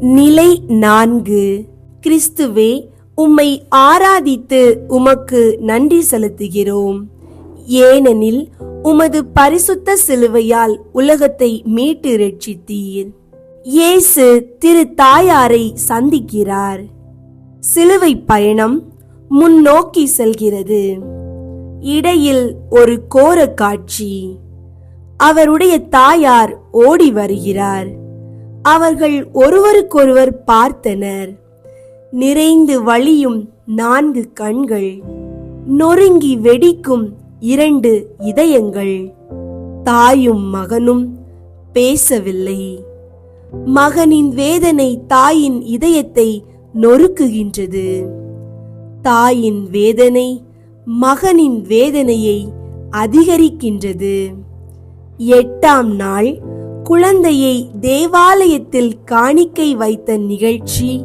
நிலை நான்கு. கிறிஸ்துவே உம்மை ஆராதித்து உமக்கு நன்றி செலுத்துகிறோம். ஏனெனில் உமது பரிசுத்த சிலுவையால் உலகத்தை மீட்டு ரட்சித்தீர் இயேசு திரு தாயாரை சந்திக்கிறார். சிலுவை பயணம் முன்னோக்கி செல்கிறது. இடையில் ஒரு கோர காட்சி அவருடைய தாயார் ஓடி வருகிறார். அவர்கள் ஒருவருக்கொருவர் பார்த்தனர். நிறைந்து வழியும் நான்கு கண்கள் நொறுங்கி வெடிக்கும் இரண்டு இதயங்கள். தாயும் மகனும் பேசவில்லை. மகனின் வேதனை தாயின் இதயத்தை நொறுக்குகின்றது. தாயின் வேதனை மகனின் வேதனையை அதிகரிக்கின்றது. எட்டாம் நாள் குழந்தையை தேவாலயத்தில் காணிக்கை வைத்த நிகழ்ச்சி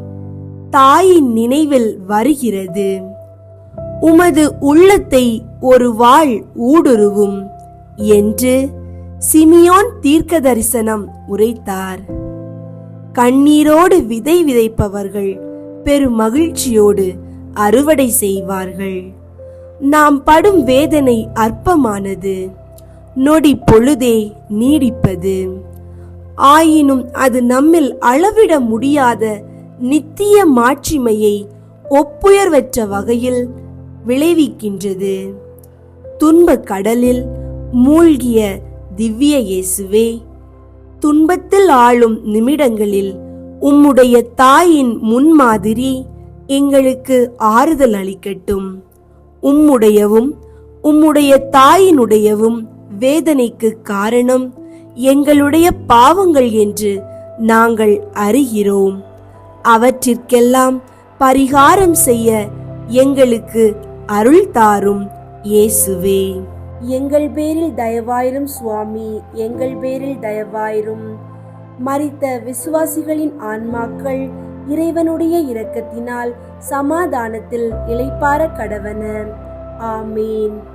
தாயின் நினைவில் வருகிறது. உமது உள்ளத்தை ஒரு வாள் ஊடுருவும் என்று சிமியோன் தீர்க்க தரிசனம் உரைத்தார். கண்ணீரோடு விதை விதைப்பவர்கள் பெரும் மகிழ்ச்சியோடு அறுவடை செய்வார்கள். நாம் படும் வேதனை அற்பமானது. நொடி பொழுதே நீடிப்பது. ஆயினும் அது நம்மில் அளவிட முடியாத நித்திய மாட்சிமையை ஒப்புயர்வற்ற வகையில் விளைவிக்கின்றது. துன்பக் கடலில் மூழ்கிய திவ்ய இயேசுவே துன்பத்தில் ஆளும் நிமிடங்களில் உம்முடைய தாயின் முன்மாதிரி எங்களுக்கு ஆறுதல் அளிக்கட்டும். உம்முடையவும் உம்முடைய தாயினுடையவும் வேதனைக்கு காரணம் எங்களுடைய பாவங்கள் என்று நாங்கள் அறிகிறோம். அவற்றிற்கெல்லாம் பரிகாரம் செய்ய எங்களுக்கு அருள் தாரும் இயேசுவே. எங்கள் பேரில் தயவாயிரும் சுவாமி எங்கள் பேரில் தயவாயிரும். மறித்த விசுவாசிகளின் ஆன்மாக்கள் இறைவனுடைய இரக்கத்தினால் சமாதானத்தில் இளைப்பார கடவன. ஆமீன்.